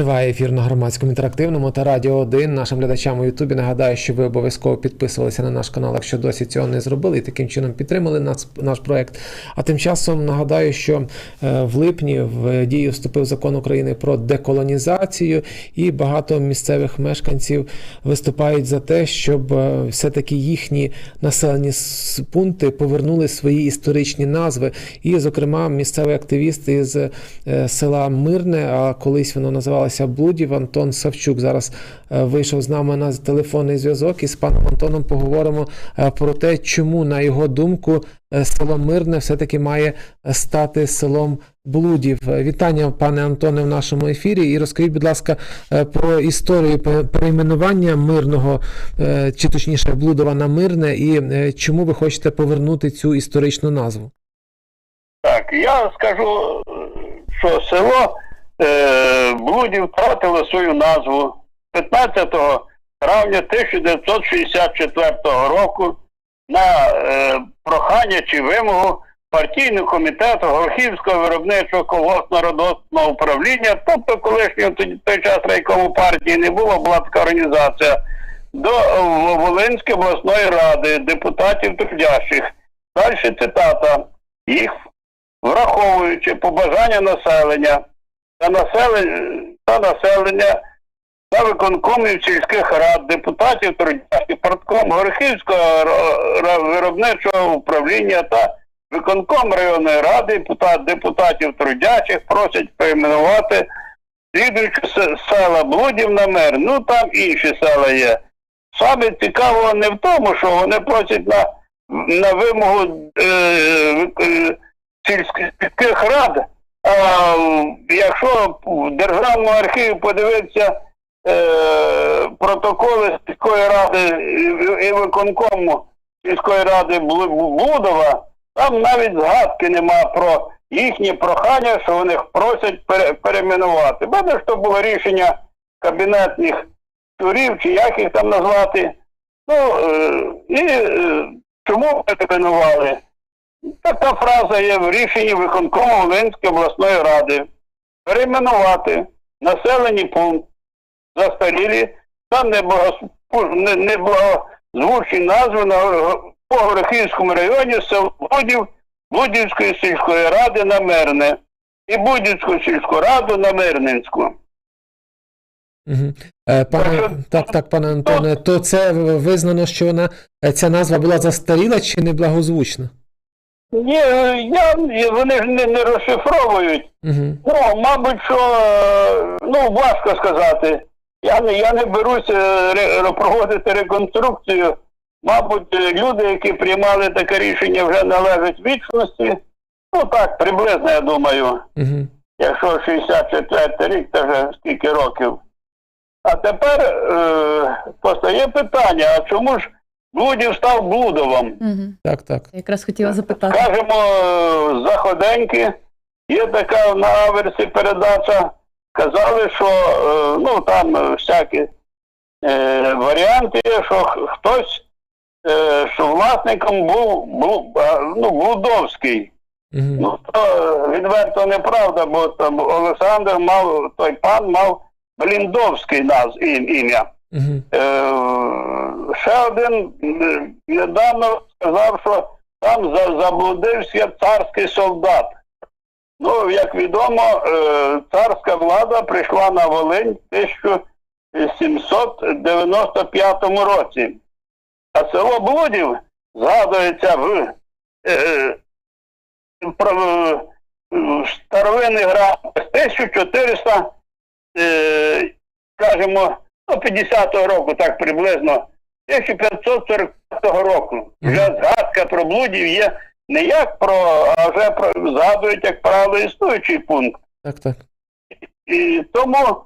Триває ефір на громадському інтерактивному та радіо 1. Нашим глядачам у Ютубі нагадаю, що ви обов'язково підписувалися на наш канал, якщо досі цього не зробили, і таким чином підтримали наш, наш проект. А тим часом нагадаю, що е, в липні в дію вступив закон України про деколонізацію, і багато місцевих мешканців виступають за те, щоб е, все-таки їхні населені пункти повернули свої історичні назви. І, зокрема, місцевий активіст із е, села Мирне, а колись воно називалося Блудів, Антон Савчук зараз е, вийшов з нами на телефонний зв'язок. І з паном Антоном поговоримо е, про те, чому, на його думку, е, село Мирне все-таки має стати селом Блудів. Вітання, пане Антоне, в нашому ефірі. І розкажіть, будь ласка, про історію перейменування мирного, чи точніше Блудова на мирне, і чому ви хочете повернути цю історичну назву? Так, я скажу, що село е, Блудів втратило свою назву 15 травня 1964 року на е, прохання чи вимогу партійного комітету Горохівського виробничого колгоспно родосного управління, тобто колишнього тоді той час райкому партії не було, була така організація, до Волинської обласної ради, депутатів трудящих. Далі цитата. Їх враховуючи побажання населення та населення, та населення та виконкомів сільських рад, депутатів трудячих, партком ро- виробничого управління та виконком районної ради, депутат, депутатів трудячих просять перейменувати слідуючі се- села Блудів на мер. Ну там інші села є. Саме цікаво не в тому, що вони просять на, на вимогу е, е, сільських рад. А якщо в Державному архіві подивитися е, протоколи сільської ради і, виконкому сільської ради Блудова, там навіть згадки нема про їхні прохання, що вони просять пере, перейменувати. Бачиш, що було рішення кабінетних турів, чи як їх там назвати. Ну, е, і е, чому перейменували? Така фраза є в рішенні виконкому Волинської обласної ради. Перейменувати населені пункт застарілі та неблагозвучні назви на по Горохівському районі сел Будів, Будівської сільської ради на Мирне і Будівську сільську раду на Мирненську. Угу. Е, пане, так, так, пане Антоне, то це визнано, що вона е, ця назва була застаріла чи неблагозвучна? Ні, я, вони ж не, не розшифровують. Угу. Ну, мабуть, що е, ну важко сказати. Я не я не берусь е, ре- проводити реконструкцію. Мабуть, е, люди, які приймали таке рішення, вже належать вічності. Ну так, приблизно, я думаю. Угу. Якщо 64 рік, то вже скільки років. А тепер е, постає питання: а чому ж Блудів став Блудовим? Угу. Так, так. Якраз хотіла запитати. Скажемо, е, заходеньки, є така на аверсі передача. Казали, що е, ну там всякі е, варіанти є, що хтось, е, що власником був, ну, Блудовський. Угу. Ну, то е, відверто неправда, бо там Олександр мав, той пан мав Бліндовський наз, ім- ім'я. Угу. Ще один е, недавно сказав, що там заблудився царський солдат. Ну, як відомо, е, царська влада прийшла на Волинь в 1795 році. А село Блудів згадується в, е, в старовинний град з 1400, е, скажімо, ну, 50-го року, так приблизно, 1545 року. Вже згадка про блудів є не як про, а вже про, згадують, як правило, існуючий пункт. Так, так. І тому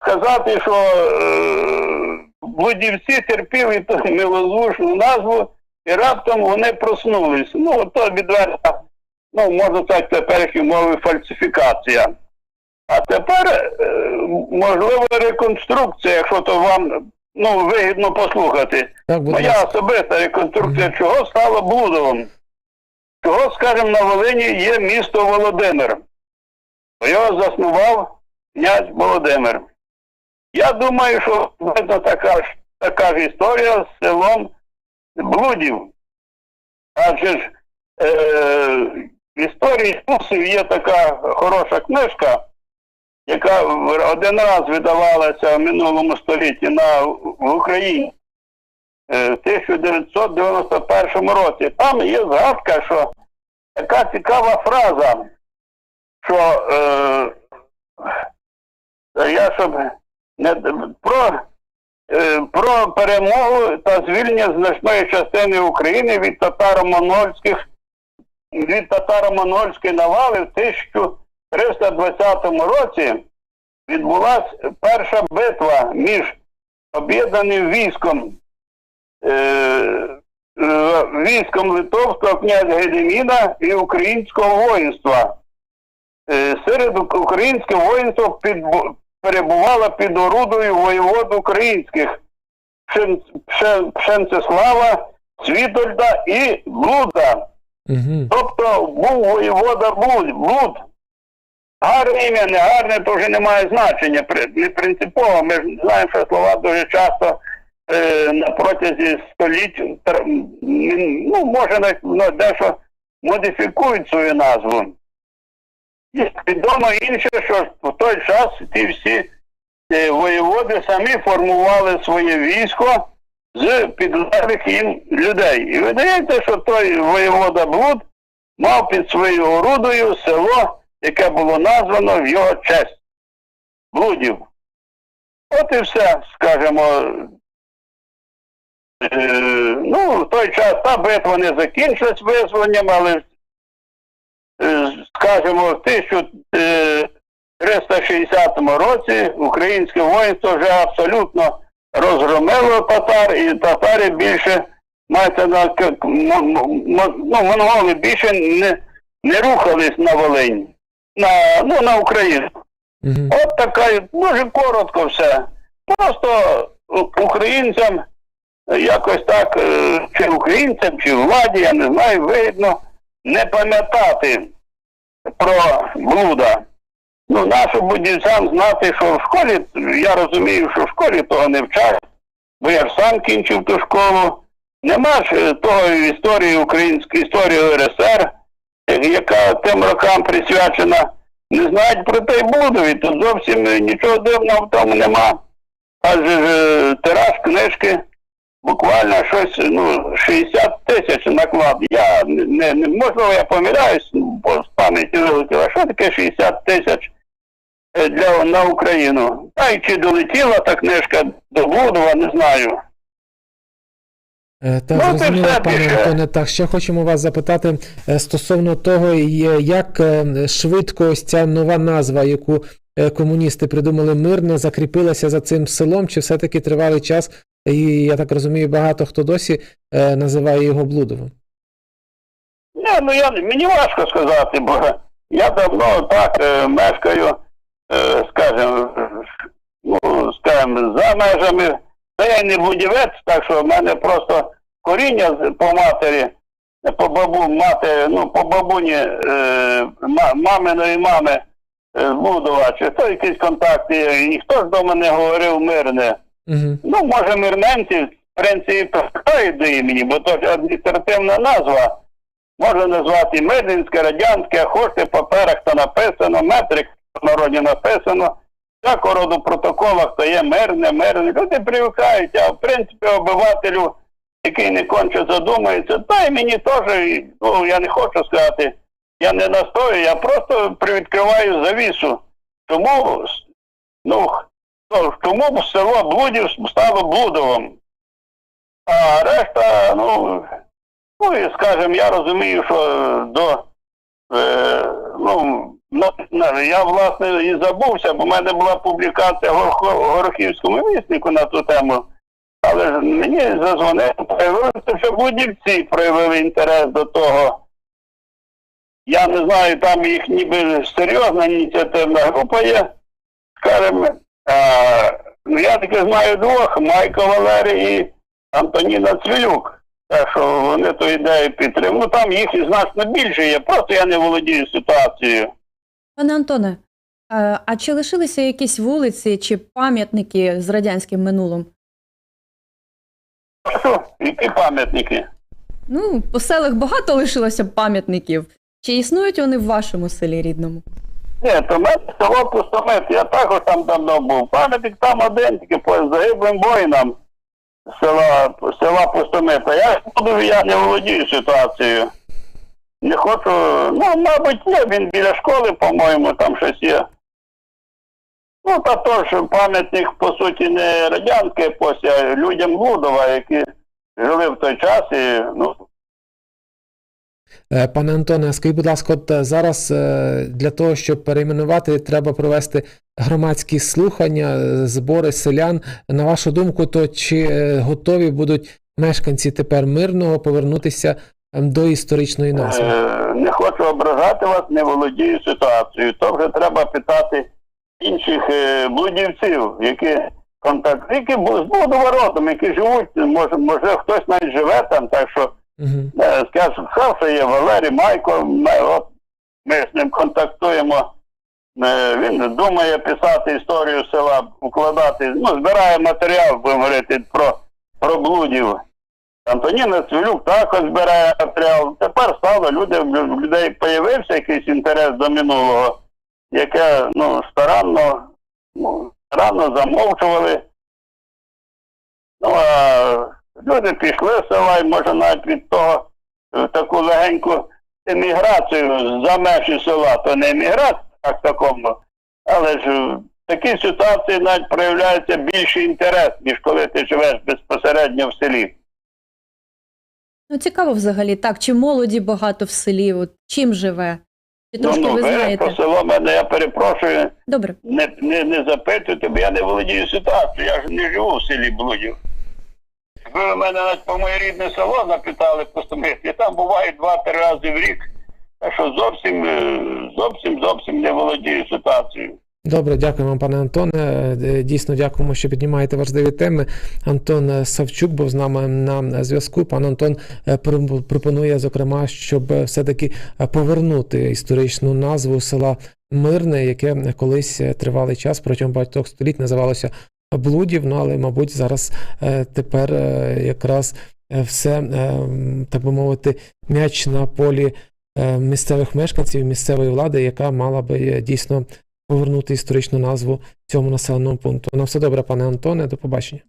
сказати, що е, блудівці терпіли ту милозвучну назву, і раптом вони проснулись. Ну, то відверта, ну, можна так теперішньої мови фальсифікація. А тепер, е, можливо, реконструкція, якщо то вам ну, вигідно послухати. Так, Моя особиста реконструкція, чого стало Блудовим? Чого, скажімо, на Волині є місто Володимир. Його заснував князь Володимир. Я думаю, що видно така ж така ж історія з селом Блудів. Адже ж е, в історії Тусів є така хороша книжка, яка один раз видавалася в минулому столітті на, в Україні е, в 1991 році. Там є згадка, що така цікава фраза, що е, я щоб не про, е, про перемогу та звільнення значної частини України від татаро-монгольських від татаро-монгольської навали в 1320 році відбулася перша битва між об'єднаним військом е, е, військом литовського князя Гедеміна і українського воїнства. Е, серед ук- українського воїнства під, перебувало під орудою воєвод українських Пшен, Пшен, Пшенцеслава, Світольда і Блуда. Угу. Тобто був воєвода Блуд. Блуд. Гарне ім'я, не гарне, то вже не має значення. Не принципово. Ми ж знаємо, що слова дуже часто е, на протязі століть ну, може ну, дещо модифікують свою назву. І відомо інше, що в той час ті всі е, воєводи самі формували своє військо з підлеглих їм людей. І видається, що той воєвода Блуд мав під своєю орудою село, яке було названо в його честь. Блудів. От і все, скажімо. Е, ну, в той час та битва не закінчилась визволенням, але, е, скажімо, в 1360 році українське воїнство вже абсолютно розгромило татар, і татари більше мається на ну, монголи більше не, не рухались на Волинь, на, ну, на Україну. Угу. От така, дуже коротко все. Просто українцям якось так, е, чи українцям, чи владі, я не знаю, вигідно не пам'ятати про блуда. Ну, нашим будівцям знати, що в школі, я розумію, що в школі того не вчать, бо я ж сам кінчив ту школу. Нема ж е, того історії української історії УРСР, е, яка тим рокам присвячена. Не знають про той Блудові, тут зовсім е, нічого дивного в тому нема. Адже е, тираж книжки буквально щось ну, 60 тисяч наклад. Я не, не, можливо, я помиляюсь, бо з пам'яті вилетіло. Що таке 60 тисяч е, для на Україну? Та й чи долетіла та книжка до Блудова, не знаю. Е, Так, Ну, зрозуміло, пане. Антоне. Так, ще хочемо вас запитати е, стосовно того, як е, швидко ось ця нова назва, яку комуністи придумали мирне, закріпилася за цим селом, чи все-таки тривалий час, і я так розумію, багато хто досі називає його Блудовим. Ні, ну я мені важко сказати, бо я давно так е, мешкаю, е, скажімо, ну, скажімо, за межами. Та я не будівець, так що в мене просто коріння по матері, по бабу, мати, ну, по бабуні е, маминої мами е, з Будова, чи то якісь контакти, є. і ніхто ж до мене говорив мирне. Угу. Ну, може, мирненці, в принципі, пускають до імені, бо то ж адміністративна назва. Можна назвати Мединське, Радянське, хочете в паперах то написано, метрик в народі написано. Всякого роду протоколах то є мирне, мирне. Люди привикають, а в принципі обивателю, який не конче задумається, та й мені теж, ну, я не хочу сказати, я не настою, я просто привідкриваю завісу. Тому, ну, тому село Блудів стало Блудовим. А решта, ну, ну і скажімо, я розумію, що до е, ну, на, на, я власне і забувся, бо в мене була публікація в Горохівському віснику на ту тему. Але ж мені зазвонили, проявилося, що будівці проявили інтерес до того. Я не знаю, там їх ніби серйозна ініціативна група є, скажімо. А, ну, я таки знаю двох, Майко Валерій і Антоніна Цвілюк. Так що вони ту ідею підтримують. Ну там їх значно більше є, просто я не володію ситуацією. Пане Антоне, Е, А чи лишилися якісь вулиці чи пам'ятники з радянським минулим? Що? Які пам'ятники? Ну, по селах багато лишилося пам'ятників. Чи існують вони в вашому селі рідному? Ні, то мене село Пустомит, я також там давно був. Пам'ятник там один, тільки по загиблим воїнам села, села Пустомита. Я буду, я не володію ситуацією. Не хочу, ну, мабуть, є, він біля школи, по-моєму, там щось є. Ну, та то ж пам'ятник, по суті, не радянський епосі, а людям Лудова, які жили в той час і, ну, Е, Пане Антоне, скажіть, будь ласка, от е, зараз е, для того, щоб перейменувати, треба провести громадські слухання, збори селян. На вашу думку, то чи готові будуть мешканці тепер мирного повернутися до історичної назви? Е, Не хочу ображати вас, не володію ситуацією. То вже треба питати інших е, блудівців, які контакт, які з блудоворотом, які живуть, може, може хтось навіть живе там, так що Угу. скажу, що є Валерій Майко, ми, от, ми з ним контактуємо. Він думає писати історію села, укладати, ну, збирає матеріал, будемо говорити, про, про блудів. Антоніна Цвілюк також збирає матеріал. Тепер стало люди, в людей появився якийсь інтерес до минулого, яке ну, старанно, ну, старанно замовчували. Ну, а люди пішли з села і може навіть від того е, таку легеньку еміграцію за межі села, то не еміграція так такому, але ж в такій ситуації навіть проявляється більший інтерес, ніж коли ти живеш безпосередньо в селі. Ну, цікаво взагалі, так, чи молоді багато в селі, от, чим живе? Чи трошки ну, ну, ви знаєте? про село мене, я перепрошую, Добре. не, не, не запитуйте, бо я не володію ситуацією, я ж не живу в селі Блудів. Ви мене навіть по моє рідне село запитали я там буваю два-три рази в рік, так що зовсім, е, зовсім, зовсім не володію ситуацією. Добре, дякую вам, пане Антоне. Е, Дійсно дякуємо, що піднімаєте важливі теми. Антон е, Савчук був з нами на зв'язку. Пан Антон е, пропонує, зокрема, щоб е, все-таки е, повернути історичну назву села Мирне, яке колись е, тривалий час протягом багатьох століть називалося Блудів. Ну але, мабуть, зараз е, тепер е, якраз е, все, е, так би мовити, м'яч на полі е, місцевих мешканців, місцевої влади, яка мала би е, дійсно повернути історичну назву цьому населеному пункту. На все добре, пане Антоне, до побачення.